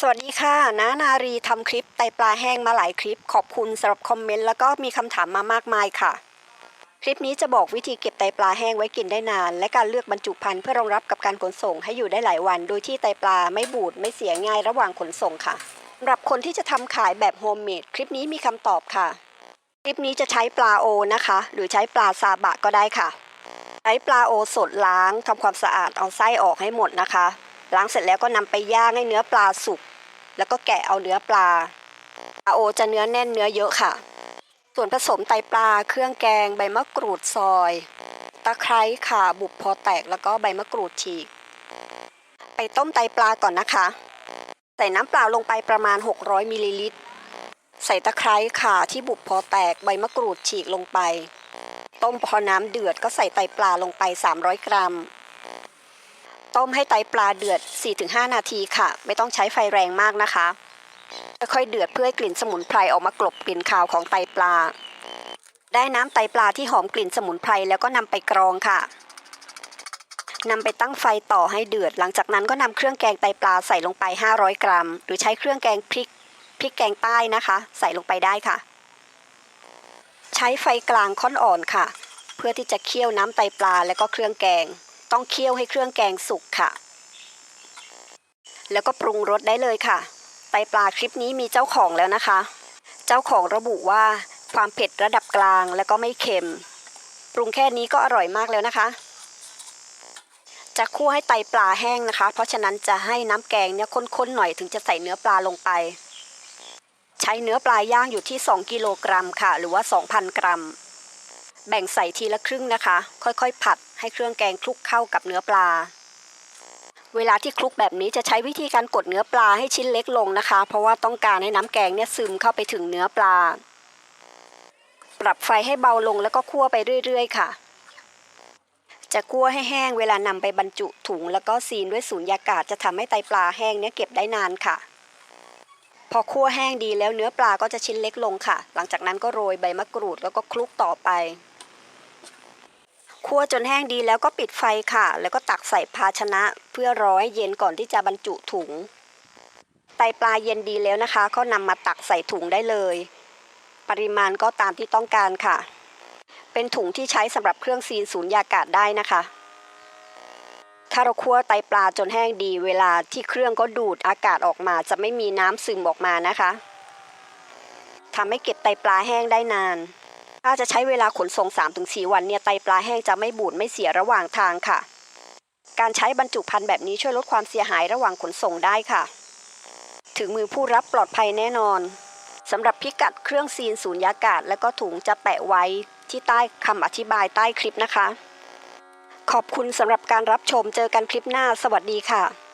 สวัสดีค่ะนานารีทำคลิปไตปลาแห้งมาหลายคลิป ขอบคุณสำหรับคอมเมนต์แล้วก็มีคำถามมามากมายค่ะ คลิปนี้จะบอกวิธีเก็บไตปลาแห้งไว้กินได้นาน และการเลือกบรรจุภัณฑ์เพื่อรองรับกับการขนส่งให้อยู่ได้หลายวัน โดยที่ไตปลาไม่บูดไม่เสียง่ายระหว่างขนส่งค่ะสำหรับคนที่จะทำขายแบบโฮมเมดคลิปนี้มีคำตอบค่ะ คลิปนี้จะใช้ปลาโอนะคะ หรือใช้ปลาซาบะก็ได้ค่ะ ใช้ปลาโอสดล้างทำความสะอาดเอาไส้ออกให้หมดนะคะล้างเสร็จแล้วก็นำไปย่างให้เนื้อปลาสุก แล้วก็แกะเอาเนื้อปลาปลาโอจะเนื้อแน่นเนื้อเยอะค่ะ ส่วนผสมไตปลา เครื่องแกง ใบมะกรูดซอย ตะไคร้ข่าบุบพอแตกแล้วก็ใบมะกรูดฉีก ไปต้มไตปลาก่อนนะคะ ใส่น้ำเปล่าลงไปประมาณ 600มิลลิลิตร ใส่ตะไคร้ข่าที่บุบพอแตกใบมะกรูดฉีกลงไป ต้มพอน้ำเดือดก็ใส่ไตปลาลงไป 300 กรัม ต้มให้ไตปลาเดือด 4-5 นาทีค่ะ ไม่ต้องใช้ไฟแรงมากนะคะค่อยเดือดเพื่อให้กลิ่นสมุนไพรออกมากลบกลิ่นคาวของไตปลา ได้น้ำไตปลาที่หอมกลิ่นสมุนไพรแล้วก็นำไปกรองค่ะนำไปตั้งไฟต่อให้เดือด หลังจากนั้นก็นำเครื่องแกงไตปลาใส่ลงไป 500 กรัม หรือใช้เครื่องแกงพริกพริกแกงใต้นะคะ ใส่ลงไปได้ค่ะ ใช้ไฟกลางค่อนอ่อนค่ะ เพื่อที่จะเคี่ยวน้ำไตปลาแล้วก็เครื่องแกง ต้องเคี่ยวให้เครื่องแกงสุกค่ะ แล้วก็ปรุงรสได้เลยค่ะ ไตปลาคลิปนี้มีเจ้าของแล้วนะคะ เจ้าของระบุว่าความเผ็ดระดับกลางแล้วก็ไม่เค็ม ปรุงแค่นี้ก็อร่อยมากแล้วนะคะ จะคั่วให้ไตปลาแห้งนะคะ เพราะฉะนั้นจะให้น้ำแกงเนี่ยข้นๆหน่อยถึงจะใส่เนื้อปลาลงไป ใช้เนื้อปลาย่างอยู่ที่ 2 กิโลกรัมค่ะ หรือว่า 2,000 กรัม แบ่งใส่ทีละครึ่งนะคะ ค่อยๆ ผัด ให้เครื่องแกงคลุกเข้ากับเนื้อปลา เวลาที่คลุกแบบนี้จะใช้วิธีการกดเนื้อปลาให้ชิ้นเล็กลงนะคะ เพราะว่าต้องการให้น้ำแกงเนี่ยซึมเข้าไปถึงเนื้อปลา ปรับไฟให้เบาลงแล้วก็คั่วไปเรื่อย ๆ ค่ะ จะคั่วให้แห้งเวลานำไปบรรจุถุง แล้วก็ซีนด้วยสูญญากาศจะทำให้ไตปลาแห้งเนี่ยเก็บได้นานค่ะพอคั่วแห้งดีแล้วเนื้อปลาก็จะชิ้นเล็กลงค่ะ หลังจากนั้นก็โรยใบมะกรูดแล้วก็คลุกต่อไป คั่วจนแห้งดีแล้วก็ปิดไฟค่ะ แล้วก็ตักใส่ภาชนะเพื่อรอให้เย็นก่อนที่จะบรรจุถุง ไตปลาเย็นดีแล้วนะคะ ก็นำมาตักใส่ถุงได้เลย ปริมาณก็ตามที่ต้องการค่ะ เป็นถุงที่ใช้สำหรับเครื่องซีนสูญญากาศได้นะคะถ้าเราคั่วไตปลาจนแห้งดี เวลาที่เครื่องก็ดูดอากาศออกมา จะไม่มีน้ำซึมออกมานะคะทำให้เก็บไตปลาแห้งได้นาน ถ้าจะใช้เวลาขนส่ง 3-4 วันเนี่ยไตปลาแห้งจะไม่บูดไม่เสียระหว่างทางค่ะ การใช้บรรจุภัณฑ์แบบนี้ช่วยลดความเสียหายระหว่างขนส่งได้ค่ะ ถึงมือผู้รับปลอดภัยแน่นอนสำหรับพิกัดเครื่องซีนสูญญากาศ และก็ถุงจะแปะไว้ที่ใต้คำอธิบายใต้คลิปนะคะ ขอบคุณสำหรับการรับชมเจอกันคลิปหน้า สวัสดีค่ะ